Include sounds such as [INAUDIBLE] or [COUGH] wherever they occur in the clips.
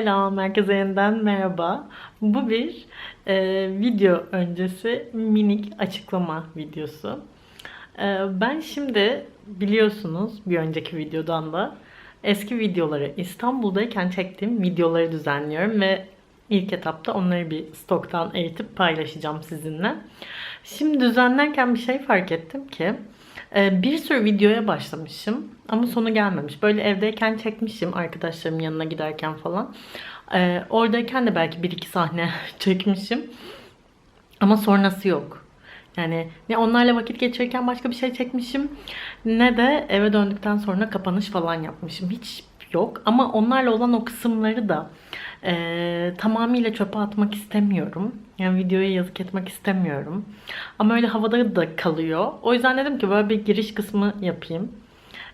Selam, herkese yeniden merhaba. Bu bir e, video öncesi minik açıklama videosu. E, ben şimdi biliyorsunuz bir önceki videodan da eski videoları İstanbul'dayken çektiğim videoları düzenliyorum ve ilk etapta onları bir stoktan eritip paylaşacağım sizinle. Şimdi düzenlerken bir şey fark ettim ki bir sürü videoya başlamışım ama sonu gelmemiş. Böyle evdeyken çekmişim arkadaşlarımın yanına giderken falan. E, oradayken de belki bir iki sahne [LAUGHS] çekmişim. Ama sonrası yok. Yani ne onlarla vakit geçirirken başka bir şey çekmişim ne de eve döndükten sonra kapanış falan yapmışım. Hiç yok ama onlarla olan o kısımları da e, tamamıyla çöpe atmak istemiyorum. Yani videoya yazık etmek istemiyorum. Ama öyle havada da kalıyor. O yüzden dedim ki böyle bir giriş kısmı yapayım.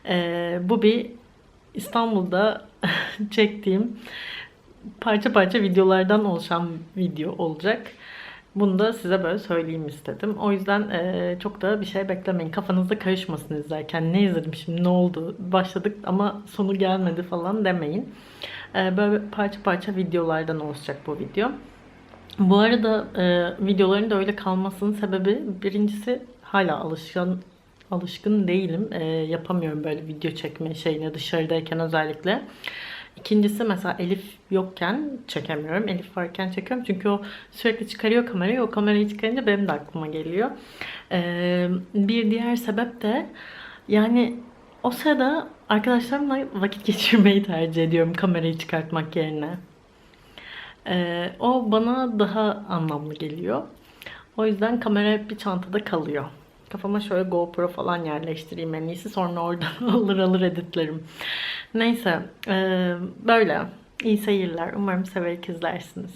E, bu bir İstanbul'da [LAUGHS] çektiğim parça parça videolardan oluşan video olacak. Bunu da size böyle söyleyeyim istedim. O yüzden e, çok da bir şey beklemeyin. Kafanızda karışmasın izlerken. Ne izledim şimdi ne oldu? Başladık ama sonu gelmedi falan demeyin. E, böyle parça parça videolardan oluşacak bu video. Bu arada e, videoların da öyle kalmasının sebebi birincisi hala alışkan alışkın değilim. E, yapamıyorum böyle video çekme şeyine dışarıdayken özellikle. İkincisi mesela Elif yokken çekemiyorum. Elif varken çekiyorum. Çünkü o sürekli çıkarıyor kamerayı. O kamerayı çıkarınca benim de aklıma geliyor. Ee, bir diğer sebep de yani o sırada arkadaşlarımla vakit geçirmeyi tercih ediyorum kamerayı çıkartmak yerine. Ee, o bana daha anlamlı geliyor. O yüzden kamera hep bir çantada kalıyor. Kafama şöyle GoPro falan yerleştireyim en iyisi. Sonra oradan [LAUGHS] alır alır editlerim. Neyse e, böyle. İyi seyirler. Umarım severek izlersiniz.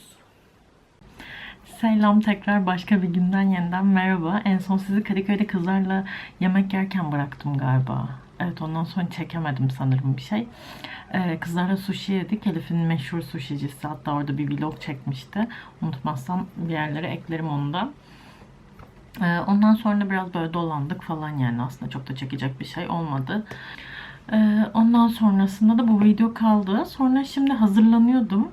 Selam tekrar başka bir günden yeniden merhaba. En son sizi Kadıköy'de kızlarla yemek yerken bıraktım galiba. Evet ondan sonra çekemedim sanırım bir şey. Ee, kızlarla sushi yedik. Elif'in meşhur sushicisi. Hatta orada bir vlog çekmişti. Unutmazsam bir yerlere eklerim onu da. Ee, ondan sonra biraz böyle dolandık falan yani aslında çok da çekecek bir şey olmadı. Ee, ondan sonrasında da bu video kaldı. Sonra şimdi hazırlanıyordum.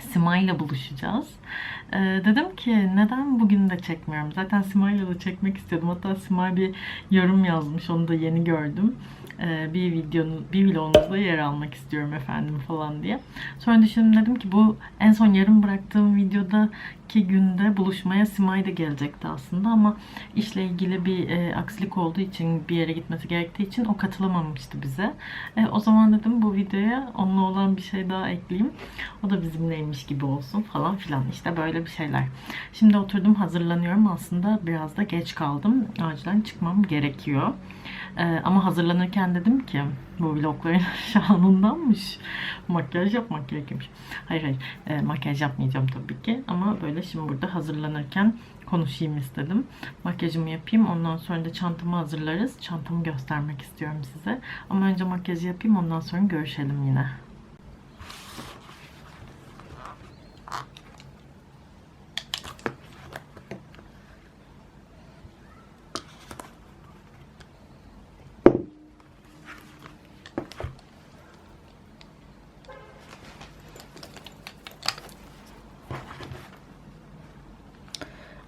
Simay ile buluşacağız. Ee, dedim ki neden bugün de çekmiyorum? Zaten Simay ile de çekmek istiyordum. Hatta Simay bir yorum yazmış. Onu da yeni gördüm. Ee, bir videonun, bir vlogunuzda yer almak istiyorum efendim falan diye. Sonra düşündüm dedim ki bu en son yarım bıraktığım videodaki günde buluşmaya Simay da gelecekti aslında ama işle ilgili bir e, aksilik olduğu için bir yere gitmesi gerektiği için o katılamamıştı bize. E, o zaman dedim bu videoya onunla olan bir şey daha ekleyeyim. O da bizimleymiş gibi olsun falan filan. İşte böyle bir şeyler. Şimdi oturdum hazırlanıyorum. Aslında biraz da geç kaldım. Acilen çıkmam gerekiyor. Ee, ama hazırlanırken dedim ki bu vlogların [LAUGHS] şanındanmış. Makyaj yapmak gerekiyormuş. Hayır hayır e, makyaj yapmayacağım tabii ki. Ama böyle şimdi burada hazırlanırken konuşayım istedim. Makyajımı yapayım. Ondan sonra da çantamı hazırlarız. Çantamı göstermek istiyorum size. Ama önce makyajı yapayım. Ondan sonra görüşelim yine.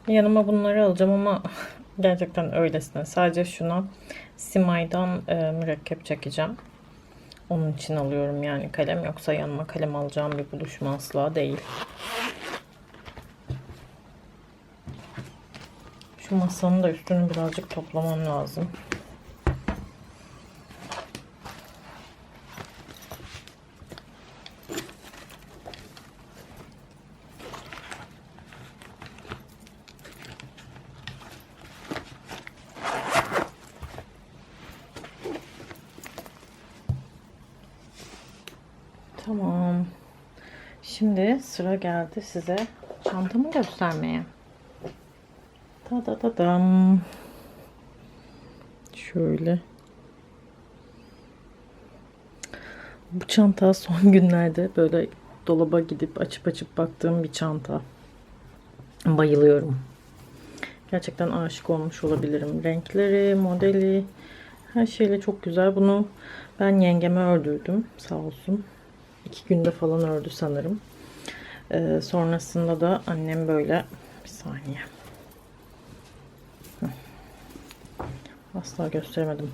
Yanıma bunları alacağım ama [LAUGHS] gerçekten öylesine. Sadece şuna Simay'dan e, mürekkep çekeceğim. Onun için alıyorum yani kalem. Yoksa yanıma kalem alacağım bir buluşma asla değil. Şu masanın da üstünü birazcık toplamam lazım. Tamam. Şimdi sıra geldi size çantamı göstermeye. Ta da da dam. Şöyle. Bu çanta son [LAUGHS] günlerde böyle dolaba gidip açıp açıp baktığım bir çanta. Bayılıyorum. Gerçekten aşık olmuş olabilirim. Renkleri, modeli, her şeyle çok güzel. Bunu ben yengeme ördürdüm. Sağ olsun. İki günde falan ördü sanırım. Ee, sonrasında da annem böyle bir saniye. Asla gösteremedim.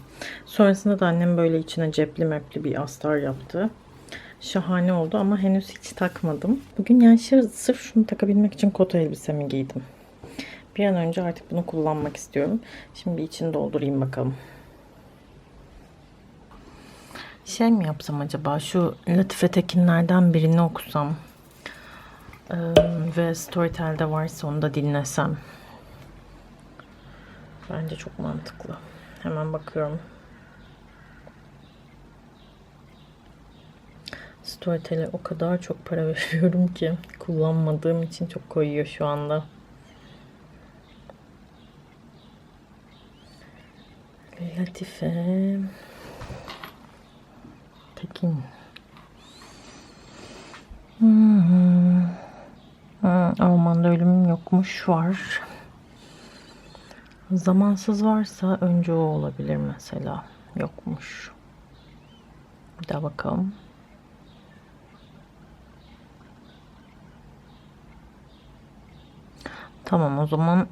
Sonrasında da annem böyle içine cepli mepli bir astar yaptı. Şahane oldu ama henüz hiç takmadım. Bugün yani sırf şunu takabilmek için kot elbisemi giydim. Bir an önce artık bunu kullanmak istiyorum. Şimdi bir içini doldurayım bakalım. Şey mi yapsam acaba? Şu Latife Tekinler'den birini okusam. Ee, ve Storytel'de varsa onu da dinlesem. Bence çok mantıklı. Hemen bakıyorum. Storytel'e o kadar çok para [LAUGHS] veriyorum ki kullanmadığım için çok koyuyor şu anda. Latife Tekin Hmm. Ha, Ormanda ölüm yokmuş var. Zamansız varsa önce o olabilir mesela. Yokmuş. Bir daha bakalım. Tamam o zaman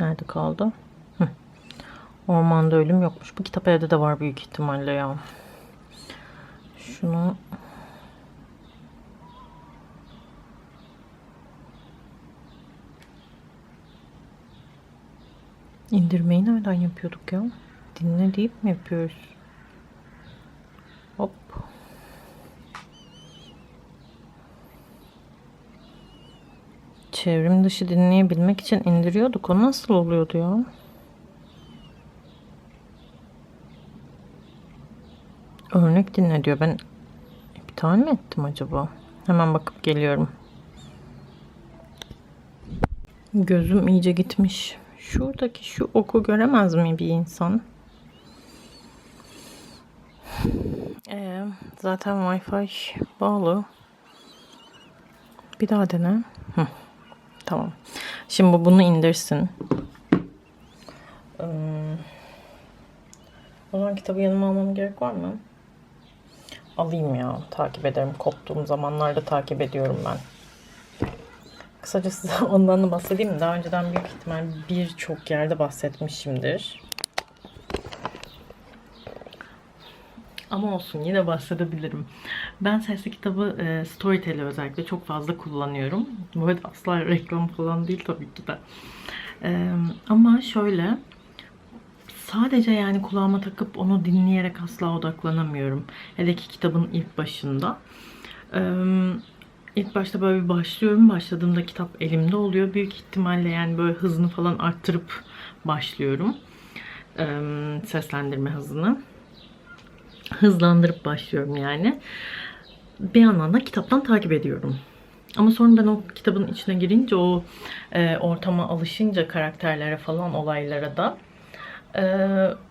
nerede kaldı? Hı. Ormanda ölüm yokmuş. Bu kitap evde de var büyük ihtimalle ya. Şunu indirmeyi nereden yapıyorduk ya? Dinle deyip mi yapıyoruz? Hop. Çevrim dışı dinleyebilmek için indiriyorduk. O nasıl oluyordu ya? Örnek dinle diyor. Ben iptal mi ettim acaba? Hemen bakıp geliyorum. Gözüm iyice gitmiş. Şuradaki şu oku göremez mi bir insan? Ee, zaten Wi-Fi bağlı. Bir daha dene. Hı. Tamam. Şimdi bu bunu indirsin. Hmm. O zaman kitabı yanıma almam gerek var mı? Alayım ya. Takip ederim. Koptuğum zamanlarda takip ediyorum ben. Kısaca size [LAUGHS] ondan da bahsedeyim mi? Daha önceden büyük ihtimal birçok yerde bahsetmişimdir. Ama olsun yine bahsedebilirim. Ben sesli kitabı e, Storytel'i özellikle çok fazla kullanıyorum. Bu arada asla reklam falan değil tabii ki de. E, ama şöyle sadece yani kulağıma takıp onu dinleyerek asla odaklanamıyorum. Hele ki kitabın ilk başında. Ee, ilk başta böyle bir başlıyorum. Başladığımda kitap elimde oluyor. Büyük ihtimalle yani böyle hızını falan arttırıp başlıyorum. Seslendirme hızını. Hızlandırıp başlıyorum yani. Bir yandan da kitaptan takip ediyorum. Ama sonra ben o kitabın içine girince o e, ortama alışınca karakterlere falan olaylara da e,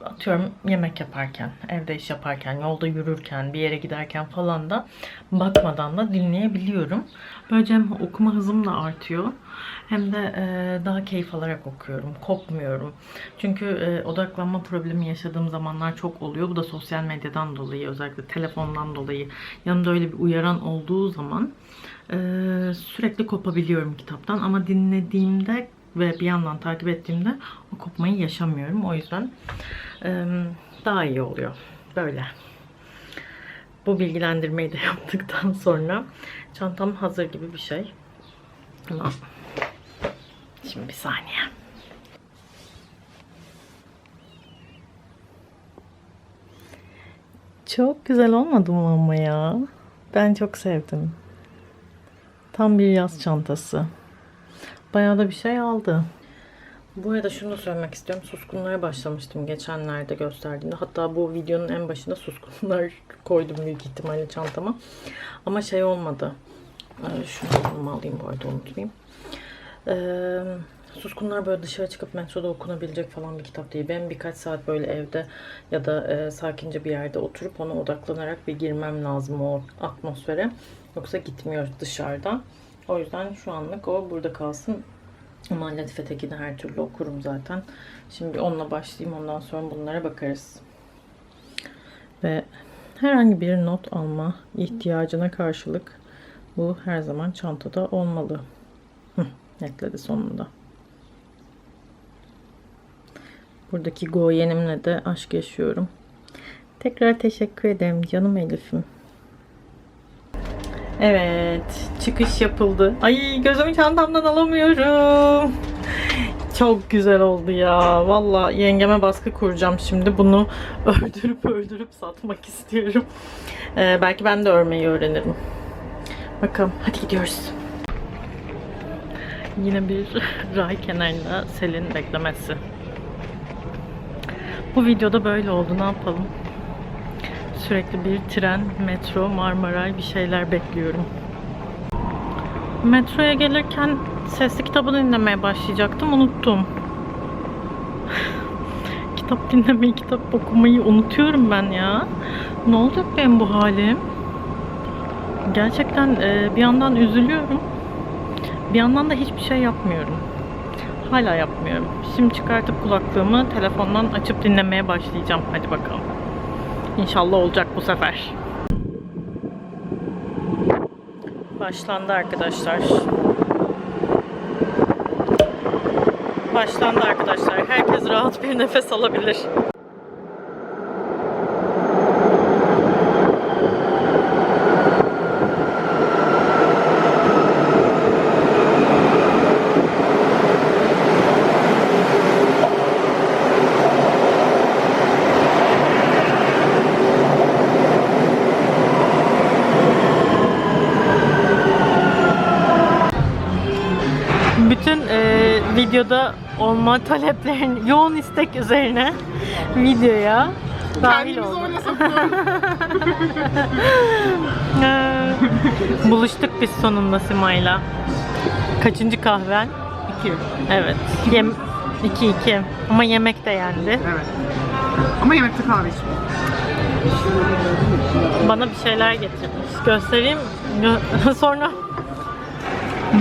atıyorum yemek yaparken, evde iş yaparken, yolda yürürken, bir yere giderken falan da bakmadan da dinleyebiliyorum. Böylece hem okuma hızım da artıyor hem de e, daha keyif alarak okuyorum, kopmuyorum. Çünkü e, odaklanma problemi yaşadığım zamanlar çok oluyor. Bu da sosyal medyadan dolayı, özellikle telefondan dolayı. Yanımda öyle bir uyaran olduğu zaman e, sürekli kopabiliyorum kitaptan. Ama dinlediğimde ve bir yandan takip ettiğimde o kopmayı yaşamıyorum. O yüzden daha iyi oluyor. Böyle. Bu bilgilendirmeyi de [LAUGHS] yaptıktan sonra çantam hazır gibi bir şey. Ama şimdi bir saniye. Çok güzel olmadı mı ama ya? Ben çok sevdim. Tam bir yaz çantası. Bayağı da bir şey aldı. Bu arada şunu da söylemek istiyorum. Suskunlara başlamıştım geçenlerde gösterdiğimde. Hatta bu videonun en başında suskunlar [LAUGHS] koydum büyük ihtimalle çantama. Ama şey olmadı. Ee, şunu alayım bu arada unutmayayım. Ee, Suskunlar böyle dışarı çıkıp metroda okunabilecek falan bir kitap değil. Ben birkaç saat böyle evde ya da e, sakince bir yerde oturup ona odaklanarak bir girmem lazım o atmosfere. Yoksa gitmiyor dışarıda. O yüzden şu anlık o burada kalsın. Ama Latife Tekin'i her türlü okurum zaten. Şimdi onunla başlayayım. Ondan sonra bunlara bakarız. Ve herhangi bir not alma ihtiyacına karşılık bu her zaman çantada olmalı. Hı, netledi sonunda. Buradaki Go yenimle de aşk yaşıyorum. Tekrar teşekkür ederim canım Elif'im. Evet, çıkış yapıldı. Ay gözümü çantamdan alamıyorum. Çok güzel oldu ya. Valla yengeme baskı kuracağım şimdi. Bunu [LAUGHS] öldürüp öldürüp satmak istiyorum. Ee, belki ben de örmeyi öğrenirim. Bakalım. Hadi gidiyoruz. Yine bir [LAUGHS] ray kenarında Selin beklemesi. Bu videoda böyle oldu. Ne yapalım? Sürekli bir tren, metro, Marmaray bir şeyler bekliyorum. Metroya gelirken sesli kitabı dinlemeye başlayacaktım. Unuttum. [LAUGHS] kitap dinlemeyi, kitap okumayı unutuyorum ben ya. Ne olacak benim bu halim? Gerçekten e, bir yandan üzülüyorum. Bir yandan da hiçbir şey yapmıyorum. Hala yapmıyorum. Şimdi çıkartıp kulaklığımı telefondan açıp dinlemeye başlayacağım. Hadi bakalım. İnşallah olacak bu sefer. Başlandı arkadaşlar. Başlandı arkadaşlar. Herkes rahat bir nefes alabilir. Bütün e, videoda olma taleplerin [LAUGHS] yoğun istek üzerine videoya dahil Kendimizi oynasak [LAUGHS] Ee, Buluştuk biz sonunda Sima'yla. Kaçıncı kahven? İki. Evet. Yem 2 2 ama yemek de yendi. Evet. Ama yemekte kahve içmiyor. Bana bir şeyler getirmiş. Göstereyim. Gö- [LAUGHS] Sonra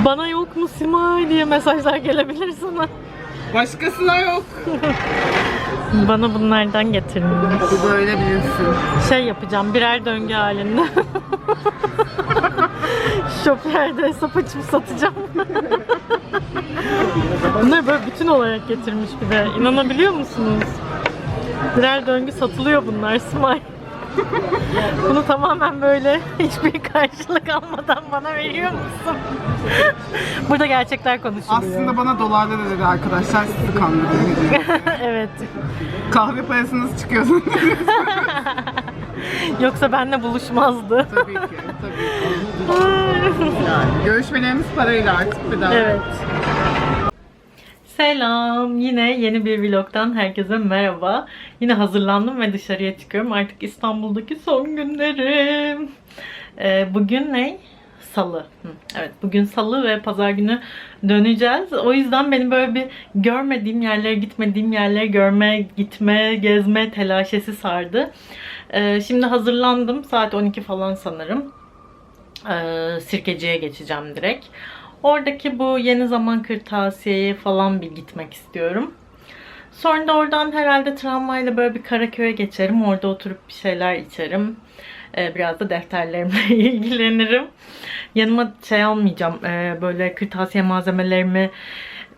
bana yok mu Simay diye mesajlar gelebilir sana. Başkasına yok. [LAUGHS] Bana bunlardan getirmiş. Bu böyle biliyorsun. Şey yapacağım birer döngü halinde. [LAUGHS] Shopier'de hesap açıp satacağım. [LAUGHS] Bunları böyle bütün olarak getirmiş bir de. İnanabiliyor musunuz? Birer döngü satılıyor bunlar Smile. Bunu tamamen böyle hiçbir karşılık almadan bana veriyor musun? Burada gerçekler konuşuluyor. Aslında bana dolarda da dedi arkadaşlar sizi kandırıyor [LAUGHS] evet. Kahve parasınız çıkıyorsun. [LAUGHS] Yoksa benimle buluşmazdı. tabii ki. Tabii ki. Yani [LAUGHS] görüşmelerimiz parayla artık bir daha. Evet. Selam. Yine yeni bir vlogdan herkese merhaba. Yine hazırlandım ve dışarıya çıkıyorum. Artık İstanbul'daki son günlerim. Ee, bugün ne? Salı. Evet bugün salı ve pazar günü döneceğiz. O yüzden beni böyle bir görmediğim yerlere, gitmediğim yerlere görme, gitme, gezme telaşesi sardı. Ee, şimdi hazırlandım. Saat 12 falan sanırım. Ee, Sirkeci'ye geçeceğim direkt. Oradaki bu yeni zaman kırtasiyeye falan bir gitmek istiyorum. Sonra da oradan herhalde tramvayla böyle bir Karaköy'e geçerim. Orada oturup bir şeyler içerim. Ee, biraz da defterlerimle [LAUGHS] ilgilenirim. Yanıma şey almayacağım. ee, böyle kırtasiye malzemelerimi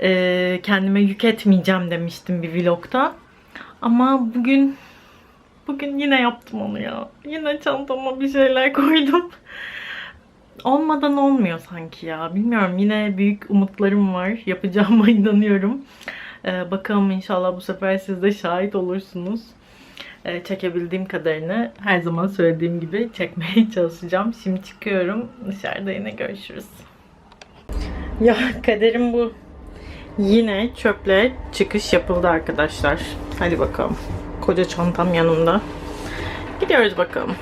ee, kendime yük etmeyeceğim demiştim bir vlogta. Ama bugün bugün yine yaptım onu ya. Yine çantama bir şeyler [LAUGHS] koydum olmadan olmuyor sanki ya. Bilmiyorum yine büyük umutlarım var. [LAUGHS] Yapacağıma inanıyorum. Ee, bakalım inşallah bu sefer siz de şahit olursunuz. Ee, çekebildiğim kadarını her zaman söylediğim gibi çekmeye [LAUGHS] çalışacağım. Şimdi çıkıyorum. Dışarıda yine görüşürüz. Ya kaderim bu. Yine çöple çıkış yapıldı arkadaşlar. Hadi bakalım. Koca çantam yanımda. Gidiyoruz bakalım.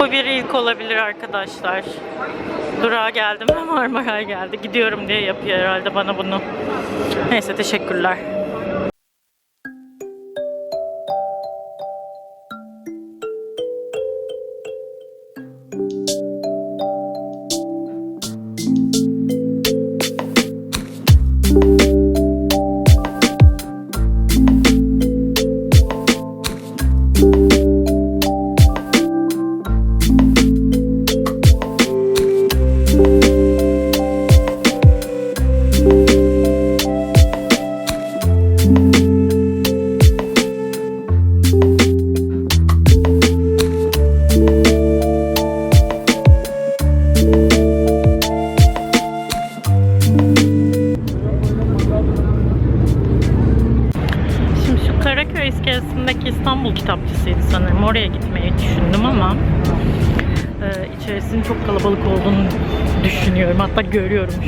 Bu bir ilk olabilir arkadaşlar. Durağa geldim ve Marmaray geldi. Gidiyorum diye yapıyor herhalde bana bunu. Neyse teşekkürler.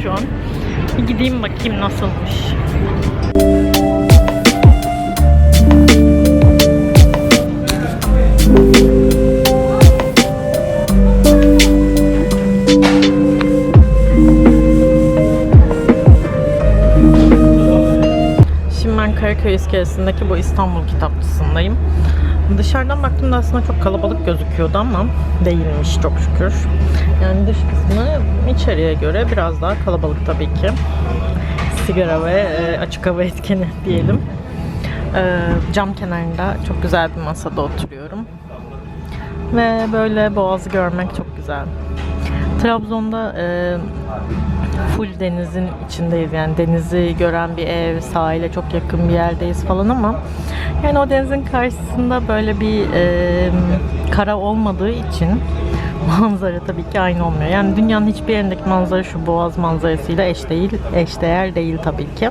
Şu an. Bir gideyim bakayım nasılmış. Şimdi ben Karaköy iskelesindeki bu İstanbul kitapçısındayım. Dışarıdan baktığımda aslında çok kalabalık gözüküyordu ama değilmiş çok şükür. Yani dış kısmı içeriye göre biraz daha kalabalık tabii ki. Sigara ve e, açık hava etkeni [LAUGHS] diyelim. E, cam kenarında çok güzel bir masada oturuyorum. Ve böyle boğazı görmek çok güzel. Trabzon'da e, full denizin içindeyiz yani denizi gören bir ev, sahile çok yakın bir yerdeyiz falan ama yani o denizin karşısında böyle bir e, kara olmadığı için [LAUGHS] manzara tabii ki aynı olmuyor. Yani dünyanın hiçbir yerindeki manzara şu boğaz manzarasıyla eş değil, eşdeğer değil tabii ki.